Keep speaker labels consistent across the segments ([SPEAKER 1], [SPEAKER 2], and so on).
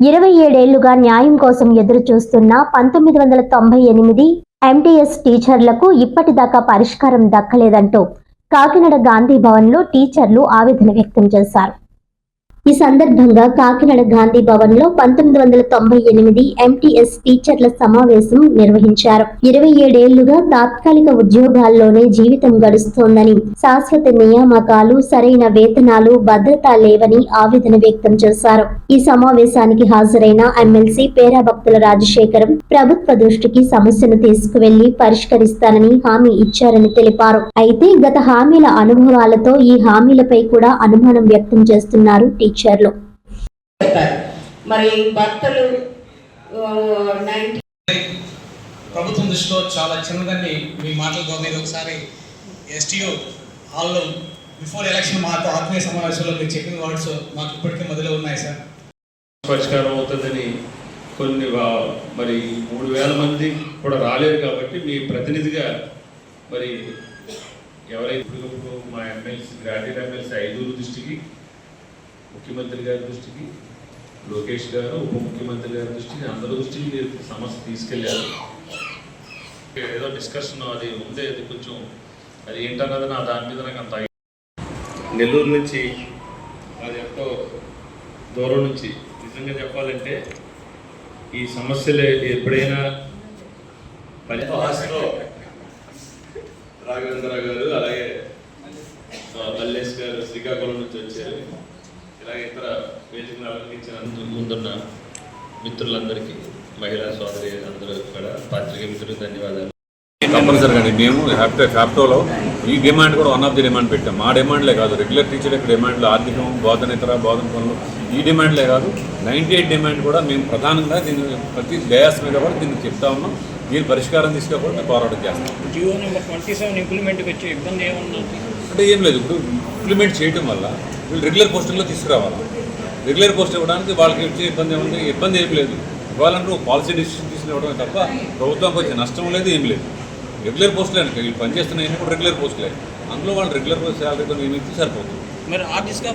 [SPEAKER 1] ఇరవై ఏడేళ్ళుగా న్యాయం కోసం ఎదురు చూస్తున్న పంతొమ్మిది వందల తొంభై ఎనిమిది ఎంటీఎస్ టీచర్లకు ఇప్పటిదాకా పరిష్కారం దక్కలేదంటూ కాకినాడ గాంధీ భవన్లో టీచర్లు ఆవేదన వ్యక్తం చేశారు. ఈ సందర్భంగా కాకినాడ గాంధీ భవన్లో పంతొమ్మిది వందల తొంభై ఎనిమిది ఎంటీఎస్ టీచర్ల సమావేశం నిర్వహించారు. ఇరవై ఏడేళ్ళుగా తాత్కాలిక ఉద్యోగాల్లోనే జీవితం గడుస్తోందని శాశ్వత నియామకాలు సరైన వేతనాలు భద్రత లేవని ఆవేదన వ్యక్తం చేశారు. ఈ సమావేశానికి హాజరైన ఎమ్మెల్సీ పేరాభక్తుల రాజశేఖరం ప్రభుత్వ దృష్టికి సమస్యను తీసుకువెళ్ళి పరిష్కరిస్తానని హామీ ఇచ్చారని తెలిపారు. అయితే గత హామీల అనుభవాలతో ఈ హామీలపై కూడా అనుమానం వ్యక్తం చేస్తున్నారు టీచర్
[SPEAKER 2] చెప్తారు. మరి భర్తలు నైన్టీ
[SPEAKER 3] ప్రభుత్వం దృష్టిలో చాలా చిన్నదని మీ మాటల ద్వారా మీరు ఒకసారి ఎస్టీఓ హాల్లో బిఫోర్ ఎలక్షన్ మాతో ఆత్మీయ సమావేశంలో మీరు చెప్పిన వర్డ్స్ మాకు ఇప్పటికే మొదలు ఉన్నాయి సార్.
[SPEAKER 4] పరిష్కారం అవుతుందని కొన్ని వా- మరి మూడు వేల మంది కూడా రాలేరు కాబట్టి మీ ప్రతినిధిగా మరి ఎవరైతే మా ఎమ్మెల్సీ గ్రాడ్యుయేట్ ఎమ్మెల్సీ ఐదుగురు దృష్టికి ముఖ్యమంత్రి గారి దృష్టికి లోకేష్ గారు ఉప ముఖ్యమంత్రి గారి దృష్టికి అందరి దృష్టికి మీరు సమస్య తీసుకెళ్ళారు ఏదో డిస్కషన్ అది ఉందే అది కొంచెం అది ఏంటన్నది నా దాని మీద నాకు అంత నెల్లూరు నుంచి అది ఎంతో దూరం నుంచి నిజంగా చెప్పాలంటే ఈ సమస్యలు ఎప్పుడైనా పని ఆశలో రాఘవేంద్ర గారు అలాగే ఆ, మల్లేష్ గారు శ్రీకాకుళం నుంచి వచ్చారు. ఇలాగే ఇతర వేదికను అలంకరించిన ముందున్న మిత్రులందరికీ మహిళా సోదరి అందరూ కూడా పాత్రిక మిత్రులకు ధన్యవాదాలు.
[SPEAKER 5] కంపల్సరీగా అండి మేము హ్యాపీ ఫ్యాప్టోలో ఈ డిమాండ్ కూడా వన్ ఆఫ్ ది డిమాండ్ పెట్టాం. మా డిమాండ్లే కాదు. రెగ్యులర్ టీచర్ యొక్క డిమాండ్లు ఆర్థికం బోధనేతర బోధన పనులు ఈ డిమాండ్లే కాదు. నైంటీ ఎయిట్ డిమాండ్ కూడా మేము ప్రధానంగా దీన్ని ప్రతి డయాస్ మీద కూడా దీన్ని చెప్తా ఉన్నాం. దీని పరిష్కారం తీసుకొని మేము పోరాటం చేస్తాం.
[SPEAKER 6] జియో నెంబర్ ట్వంటీ సెవెన్ ఇంప్లిమెంట్కి వచ్చే ఇబ్బంది ఏమన్నా
[SPEAKER 5] అంటే ఏం లేదు. ఇప్పుడు ఇంప్లిమెంట్ చేయడం వల్ల వీళ్ళు రెగ్యులర్ పోస్టింగ్లో తీసుకురావాలి. రెగ్యులర్ పోస్ట్ ఇవ్వడానికి వాళ్ళకి వచ్చే ఇబ్బంది ఏముంది? ఇబ్బంది ఏం లేదు. ఇవ్వాలంటే పాలసీ డిసిషన్ తీసుకురావడమే తప్ప ప్రభుత్వానికి వచ్చే నష్టం లేదు ఏం లేదు. రెగ్యులర్ పోస్టులే అనుకో వీళ్ళు పనిచేస్తున్నాయి కూడా రెగ్యులర్ పోస్టులే. అందులో వాళ్ళు రెగ్యులర్ శాలరీతో నియమిస్తే సరిపోతుంది.
[SPEAKER 6] మరి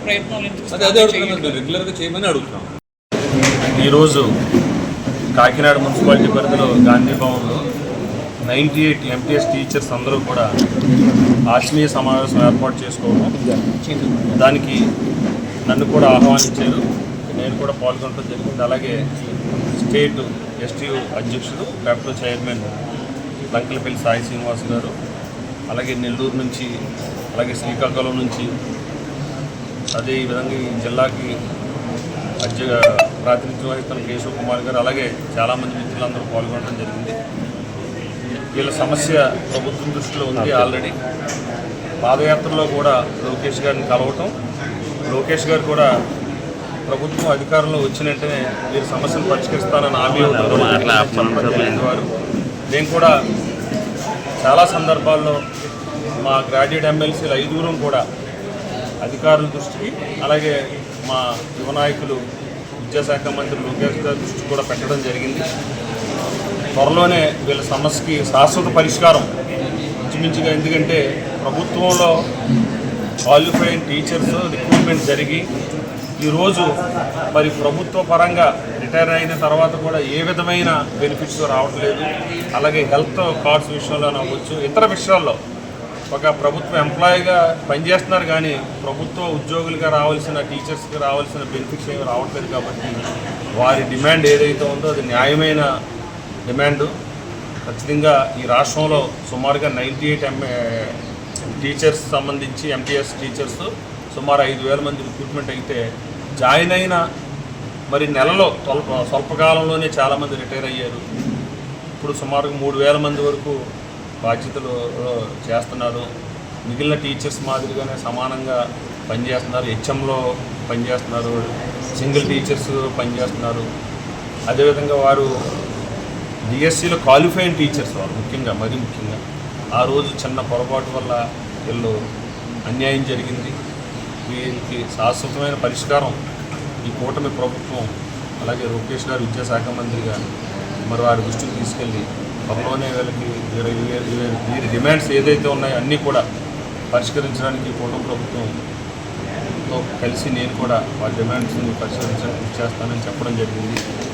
[SPEAKER 6] ప్రయత్నాలు
[SPEAKER 5] అదే అదే అడుగుతున్నాను? రెగ్యులర్గా చేయమని అడుగుతున్నాం
[SPEAKER 4] ఈరోజు కాకినాడ మున్సిపాలిటీ పరిధిలో గాంధీ భవన్లో నైంటీ ఎయిట్ ఎంటీఎస్ టీచర్స్ అందరూ కూడా ఆత్మీయ సమావేశం ఏర్పాటు చేసుకోవడం దానికి నన్ను కూడా ఆహ్వానించారు. నేను కూడా పాల్గొనడం జరిగింది. అలాగే స్టేట్ ఎస్టీయూ అధ్యక్షుడు క్యాపిటల్ చైర్మన్ లంకలపల్లి సాయి శ్రీనివాస్ గారు అలాగే నెల్లూరు నుంచి అలాగే శ్రీకాకుళం నుంచి అదే ఈ విధంగా ఈ జిల్లాకి అధ్య ప్రాతినిధ్యం వహిస్తున్న కేశవ్ కుమార్ గారు అలాగే చాలామంది మిత్రులందరూ పాల్గొనడం జరిగింది. వీళ్ళ సమస్య ప్రభుత్వం దృష్టిలో ఉంది ఆల్రెడీ. పాదయాత్రలో కూడా లోకేష్ గారిని కలవటం. లోకేష్ గారు కూడా ప్రభుత్వం అధికారంలో వచ్చిన వెంటనే వీరి సమస్యను పరిష్కరిస్తారని హామీ వారు. నేను కూడా చాలా సందర్భాల్లో మా గ్రాడ్యుయేట్ ఎమ్మెల్సీలు ఐదుగురం కూడా అధికారుల దృష్టికి అలాగే మా యువ నాయకులు విద్యాశాఖ మంత్రి లోకేష్ గారి దృష్టికి కూడా పెట్టడం జరిగింది. త్వరలోనే వీళ్ళ సమస్యకి శాశ్వత పరిష్కారం ఇంచుమించుగా ఎందుకంటే ప్రభుత్వంలో క్వాలిఫైడ్ టీచర్స్ రిక్రూట్మెంట్ జరిగి ఈరోజు మరి ప్రభుత్వ పరంగా రిటైర్ అయిన తర్వాత కూడా ఏ విధమైన బెనిఫిట్స్ రావట్లేదు అలాగే హెల్త్ కార్డ్స్ విషయంలో అవ్వచ్చు ఇతర విషయాల్లో ఒక ప్రభుత్వ ఎంప్లాయీగా పనిచేస్తున్నారు కానీ ప్రభుత్వ ఉద్యోగులుగా రావాల్సిన టీచర్స్కి రావాల్సిన బెనిఫిట్స్ ఏమి రావట్లేదు కాబట్టి వారి డిమాండ్ ఏదైతే ఉందో అది న్యాయమైన డిమాండ్. ఖచ్చితంగా ఈ రాష్ట్రంలో సుమారుగా నైంటీ ఎయిట్ ఎంఏ టీచర్స్ సంబంధించి ఎంటీఎస్ టీచర్స్ సుమారు ఐదు వేల మంది రిక్రూట్మెంట్ అయితే జాయిన్ అయిన మరి నెలలో స్వల్ప స్వల్పకాలంలోనే చాలామంది రిటైర్ అయ్యారు. ఇప్పుడు సుమారుగా మూడు వేల మంది వరకు బాధ్యతలు చేస్తున్నారు. మిగిలిన టీచర్స్ మాదిరిగానే సమానంగా పనిచేస్తున్నారు. హెచ్ఎంలో పనిచేస్తున్నారు. సింగిల్ టీచర్స్ పనిచేస్తున్నారు. అదేవిధంగా వారు డిఎస్సిలో క్వాలిఫైడ్ టీచర్స్ వాళ్ళు ముఖ్యంగా మరీ ముఖ్యంగా ఆ రోజు చిన్న పొరపాటు వల్ల వీళ్ళు అన్యాయం జరిగింది. వీరికి శాశ్వతమైన పరిష్కారం ఈ కూటమి ప్రభుత్వం అలాగే లోకేష్ గారు విద్యాశాఖ మంత్రిగా మరి వారి దృష్టికి తీసుకెళ్ళి త్వరలోనే వీళ్ళకి వీరి వీరి- వీరి డిమాండ్స్ ఏదైతే ఉన్నాయో అన్నీ కూడా పరిష్కరించడానికి కూటమి ప్రభుత్వం కలిసి నేను కూడా వారి డిమాండ్స్ని పరిష్కరించడానికి చేస్తానని చెప్పడం జరిగింది.